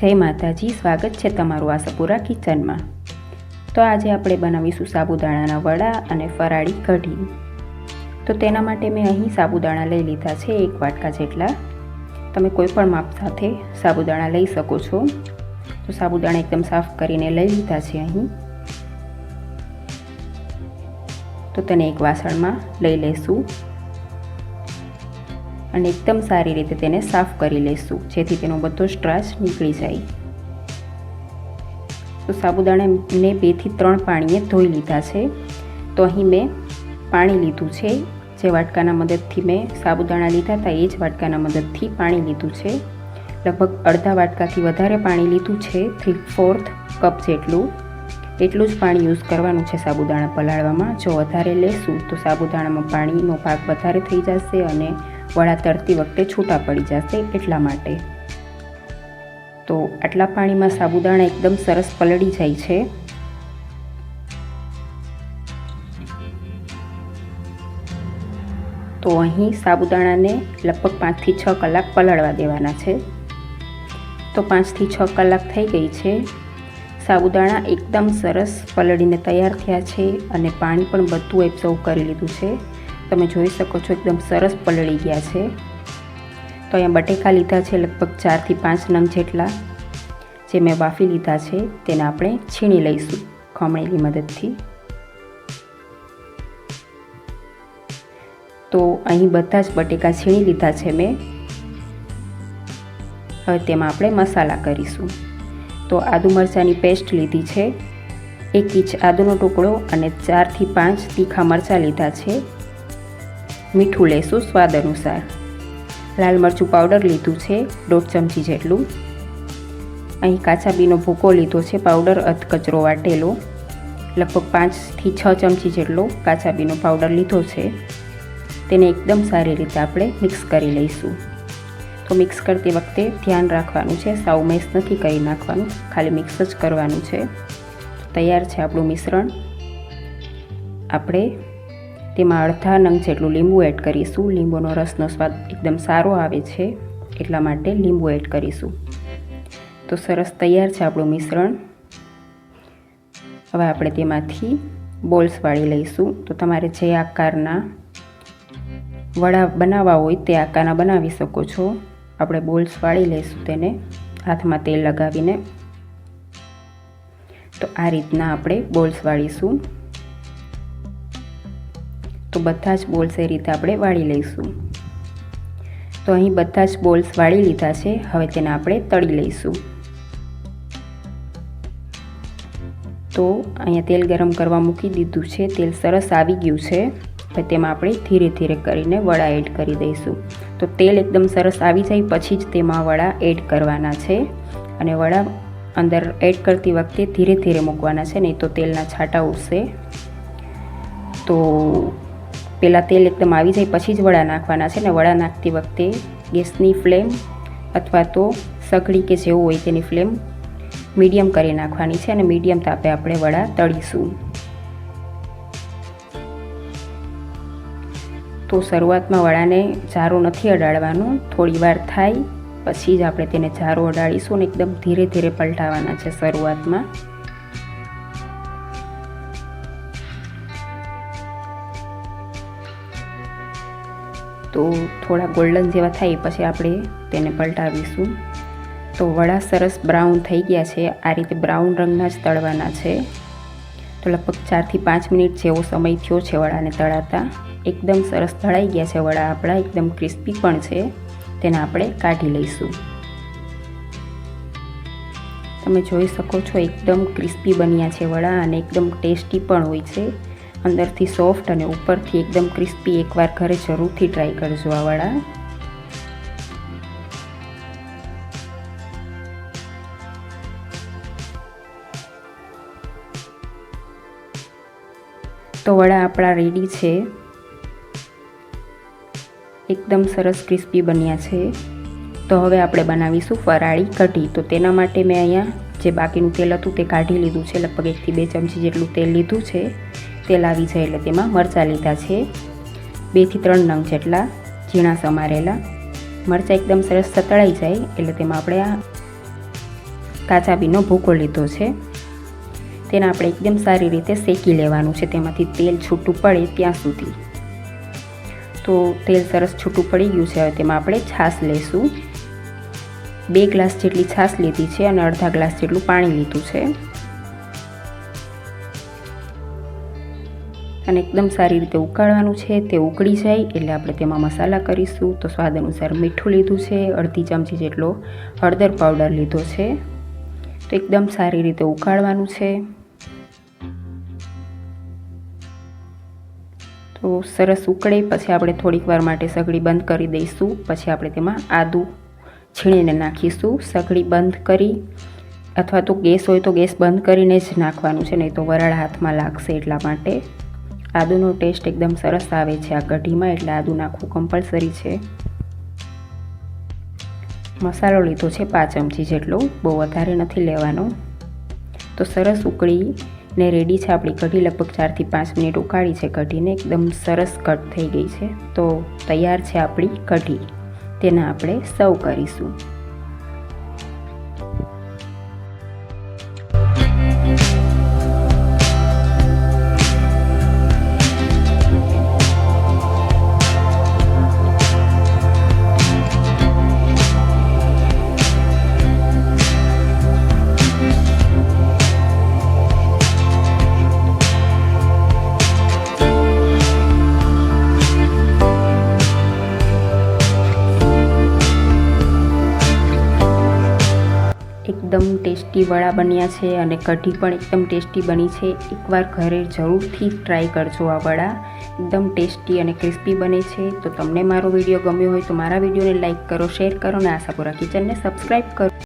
જય માતાજી, સ્વાગત છે તમારું આશાપુરા કિચનમાં. તો આજે આપણે બનાવીશું સાબુદાણાના વડા અને ફરાળી કઢી. તો તેના માટે મેં અહીં સાબુદાણા લઈ લીધા છે એક વાટકા જેટલા. તમે કોઈ પણ માપ સાથે સાબુદાણા લઈ શકો છો. તો સાબુદાણા એકદમ સાફ કરીને લઈ લીધા છે અહીં. તો તેને એક વાસણમાં લઈ લઈશું અને એકદમ સારી રીતે તેને સાફ કરી લઈશું, જેથી તેનો બધો સ્ટ્રાચ નીકળી જાય. તો સાબુદાણાને બેથી ત્રણ પાણીએ ધોઈ લીધા છે. તો અહીં મેં પાણી લીધું છે. જે વાટકાના મદદથી મેં સાબુદાણા લીધા હતા, એ જ વાટકાના મદદથી પાણી લીધું છે. લગભગ અડધા વાટકાથી વધારે પાણી લીધું છે, થ્રી ફોર્થ કપ જેટલું. એટલું જ પાણી યુઝ કરવાનું છે સાબુદાણા પલાળવામાં. જો વધારે લેશું તો સાબુદાણામાં પાણીનો ભાગ વધારે થઈ જશે અને વડા તરતી વખતે છૂટા પડી જશે એટલા માટે. તો આટલા પાણીમાં સાબુદાણા એકદમ સરસ પલળી જાય છે. તો અહીં સાબુદાણાને લગભગ પાંચથી છ કલાક પલળવા દેવાના છે. તો પાંચથી છ કલાક થઈ ગઈ છે. સાબુદાણા એકદમ સરસ પલળીને તૈયાર થયા છે અને પાણી પણ બધું એબ્ઝર્વ કરી લીધું છે. તમે જોઈ શકો છો એકદમ સરસ પલળી ગયા છે. તો અહીંયા બટેકા લીધા છે લગભગ ચારથી પાંચ નંગ જેટલા. જે મેં બાફી લીધા છે તેને આપણે છીણી લઈશું ખમણીની મદદથી. તો અહીં બધા જ બટેકા છીણી લીધા છે મેં. હવે તેમાં આપણે મસાલા કરીશું. તો આદુ મરચાંની પેસ્ટ લીધી છે. એક ઇંચ આદુનો ટુકડો અને ચારથી પાંચ તીખા મરચાં લીધા છે. મીઠું લઈશું સ્વાદ અનુસાર. લાલ મરચું પાવડર લીધું છે, દોઢ ચમચી જેટલું. અહીં કાચા બીનો ભૂકો લીધો છે પાવડર અધકચરો વાટેલો. લગભગ પાંચથી છ ચમચી જેટલો કાચા બીનો પાવડર લીધો છે. તેને એકદમ સારી રીતે આપણે મિક્સ કરી લઈશું. તો મિક્સ કરતી વખતે ધ્યાન રાખવાનું છે, સાવ મેસ નથી કરી નાખવાનું, ખાલી મિક્સ જ કરવાનું છે. તૈયાર છે આપણું મિશ્રણ. આપણે તેમાં અડધા નંગ જેટલું લીંબુ એડ કરીશું. લીંબુનો રસનો સ્વાદ એકદમ સારો આવે છે, એટલા માટે લીંબુ એડ કરીશું. તો સરસ તૈયાર છે આપણું મિશ્રણ. હવે આપણે તેમાંથી બોલ્સ વાળી લઈશું. તો તમારે જે આકારના વડા બનાવવા હોય તે આકારના બનાવી શકો છો. આપણે બોલ્સ વાળી લઈશું તેને હાથમાં તેલ લગાવીને. તો આ રીતના આપણે બોલ્સ વાળીશું. બધા જ બોલ્સ એ રીતે આપણે વાળી લઈશું. તો અહીં બધા જ બોલ્સ વાળી લીધા છે. હવે તેને આપણે તળી લઈશું. તો અહીંયા તેલ ગરમ કરવા મૂકી દીધું છે. તેલ સરસ આવી ગયું છે. હવે તેમાં આપણે ધીરે ધીરે કરીને વડા એડ કરી દઈશું. તો તેલ એકદમ સરસ આવી જાય, પછી જ તેમાં વડા એડ કરવાના છે. અને વડા અંદર એડ કરતી વખતે ધીરે ધીરે મૂકવાના છે, નહીં તો તેલના છાંટા ઉડશે. તો પહેલાં તેલ એકદમ આવી જાય, પછી જ વડા નાખવાના છે ને વડા નાખતી વખતે ગેસની ફ્લેમ અથવા તો સગડી કે જેવું હોય તેની ફ્લેમ મીડિયમ કરી નાખવાની છે અને મીડિયમ તાપે આપણે વડા તળીશું. તો શરૂઆતમાં વડાને જારો નથી અડાડવાનો, થોડી વાર થાય, પછી જ આપણે તેને જારો અડાડીશું અને એકદમ ધીરે ધીરે પલટાવવાના છે શરૂઆતમાં. થોડા ગોલ્ડન જેવા થાય પછી આપણે તેને પલટાવીશું. તો વડા સરસ બ્રાઉન થઈ ગયા છે. આ રીતે બ્રાઉન રંગના જ તળવાના છે. તો લગભગ ચારથી પાંચ મિનિટ જેવો સમય થયો છે વડાને તળાતા. એકદમ સરસ તળાઈ ગયા છે વડા આપણા. એકદમ ક્રિસ્પી પણ છે. તેને આપણે કાઢી લઈશું. તમે જોઈ શકો છો, એકદમ ક્રિસ્પી બન્યા છે વડા અને એકદમ ટેસ્ટી પણ હોય છે. અંદરથી સોફ્ટ અને ઉપરથી એકદમ ક્રિસ્પી એકવાર ઘરે જરૂરથી ટ્રાય કરજો આ વડા. તો વડા આપણા રેડી છે. એકદમ સરસ ક્રિસ્પી બન્યા છે. તો હવે આપણે બનાવીશું ફરાળી કઢી. તો તેના માટે મેં અહીંયા જે બાકીનું તેલ હતું તે કાઢી લીધું છે. લગભગ એકથી બે ચમચી જેટલું તેલ લીધું છે. તેલ આવી જાય એટલે તેમાં મરચાં લીધા છે. બેથી ત્રણ નંગ જેટલા ઝીણા સમારેલા. મરચાં એકદમ સરસ સતળાઈ જાય એટલે તેમાં આપણે આ કાચા બીનો ભૂકો લીધો છે. તેને આપણે એકદમ સારી રીતે શેકી લેવાનું છે. તેમાંથી તેલ છૂટું પડે ત્યાં સુધી. તો તેલ સરસ છૂટું પડી ગયું છે. હવે તેમાં આપણે છાશ લેશું. બે ગ્લાસ જેટલી છાશ લીધી છે અને અડધા ગ્લાસ જેટલું પાણી લીધું છે. અને એકદમ સારી રીતે ઉકાળવાનું છે, તે ઉકળી જાય એટલે આપણે તેમાં મસાલા કરીશું. તો સ્વાદ અનુસાર મીઠું લીધું છે, અડધી ચમચી જેટલો હળદર પાવડર લીધો છે. તો એકદમ સારી રીતે ઉકાળવાનું છે. તો સરસ ઉકળે, પછી આપણે થોડીક વાર માટે સગડી બંધ કરી દઈશું. પછી આપણે તેમાં આદું છીણીને નાખીશું. સગડી બંધ કરી, અથવા તો ગેસ હોય તો ગેસ બંધ કરીને જ નાખવાનું છે, નહીં તો વરાળ હાથમાં લાગશે એટલા માટે. આદુનો ટેસ્ટ એકદમ સરસ આવે છે. આ કઢીમાં એટલે આદુ નાખવું કમ્પલસરી છે. મસાલો લીધો છે પાંચ ચમચી જેટલો. બહુ વધારે નથી લેવાનો. તો સરસ ઉકળી ને રેડી છે આપણી કઢી. લગભગ ચારથી પાંચ મિનિટ ઉકાળી છે કઢીને. એકદમ સરસ કટ થઈ ગઈ છે. તો તૈયાર છે આપણી કઢી. તેને આપણે સર્વ કરીશું. એકદમ ટેસ્ટી વડા બન્યા છે અને કઢી પણ એકદમ ટેસ્ટી બની છે. એકવાર ઘરે જરૂરથી ટ્રાય કરજો આ વડા. એકદમ ટેસ્ટી અને ક્રિસ્પી બને છે. તો તમને મારો વીડિયો ગમ્યો હોય તો મારા વિડીયોને લાઇક કરો, શેર કરો અને આશાપુરા કિચનને સબસ્ક્રાઈબ કરો.